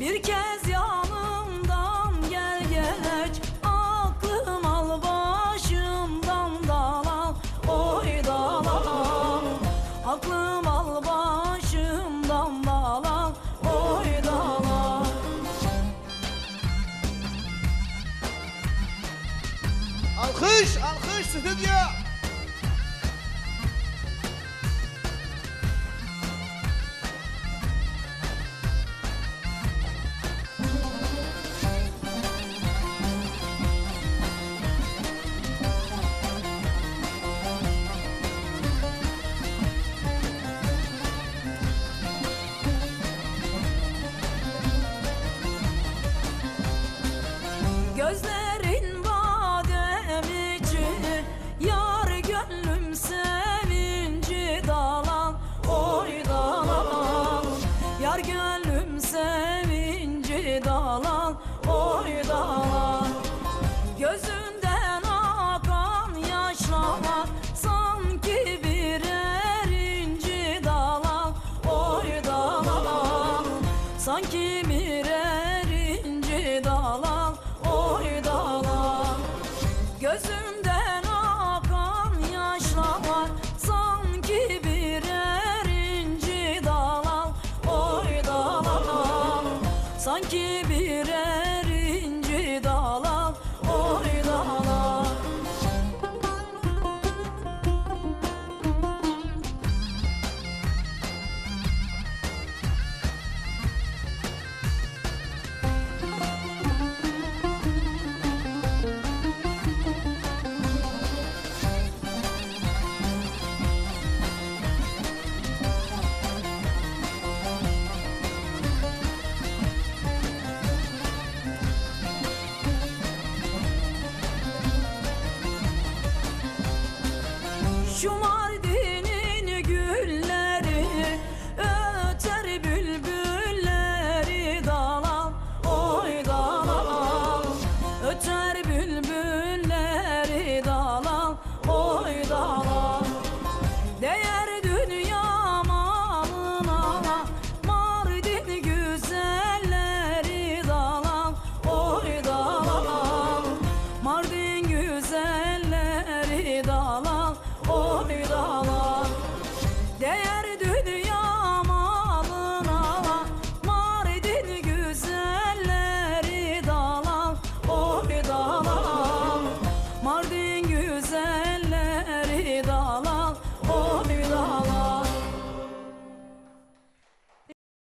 Bir kez yanımdan gel gerek Aklım al başımdan dal al Oy dal al Aklım al başımdan dal al Oy dal al Alkış, alkış stüdyo. Gözlerin badem içi Yar gönlüm sevinci dalan Oy dalan. Yar gönlüm sevinci dalan Oy dalan. Gözünden akan yaşlar Sanki birer inci dalan Oy dalan. Sanki birer inci dalan Sanki şumar Oh, bir